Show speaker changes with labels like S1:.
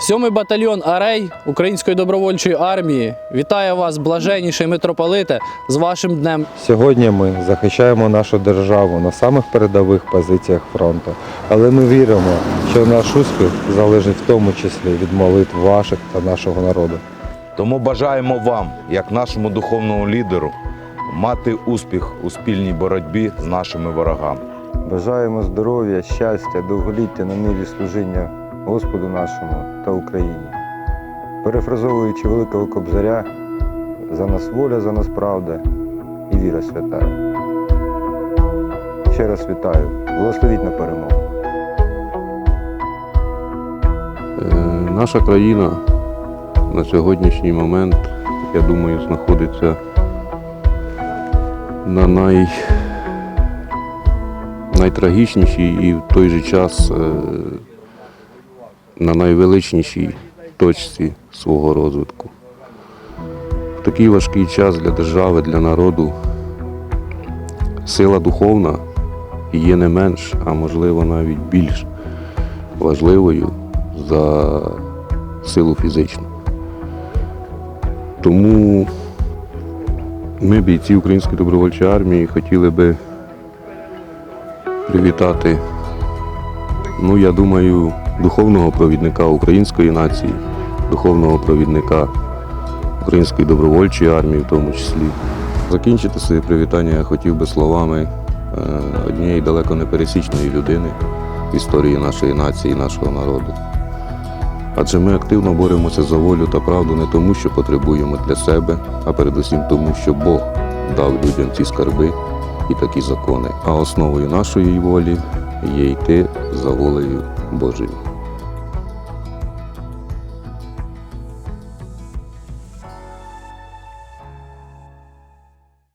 S1: Сьомий батальйон Арей Української добровольчої армії вітає вас, блаженніший митрополите, з вашим днем.
S2: Сьогодні ми захищаємо нашу державу на самих передових позиціях фронту, але ми віримо, що наш успіх залежить в тому числі від молитв ваших та нашого народу.
S3: Тому бажаємо вам, як нашому духовному лідеру, мати успіх у спільній боротьбі з нашими ворогами.
S2: Бажаємо здоров'я, щастя, довголіття на ниві служіння Господу нашому та Україні. Перефразовуючи великого кобзаря, за нас воля, за нас правда і віра свята. Ще раз вітаю, благословіть на перемогу.
S4: Е, Наша країна на сьогоднішній момент, я думаю, знаходиться на най... найтрагічнішій і в той же час е, на найвеличнішій точці свого розвитку. В такий важкий час для держави, для народу сила духовна є не менш, а можливо навіть більш важливою за силу фізичну. Тому ми, бійці Української добровольчої армії, хотіли би привітати, ну я думаю, духовного провідника української нації, духовного провідника Української добровольчої армії в тому числі. Закінчити своє привітання я хотів би словами е, однієї далеко непересічної людини в історії нашої нації, нашого народу. Адже ми активно боремося за волю та правду не тому, що потребуємо для себе, а передусім тому, що Бог дав людям ці скарби і такі закони. А основою нашої волі є йти за волею Bożymi.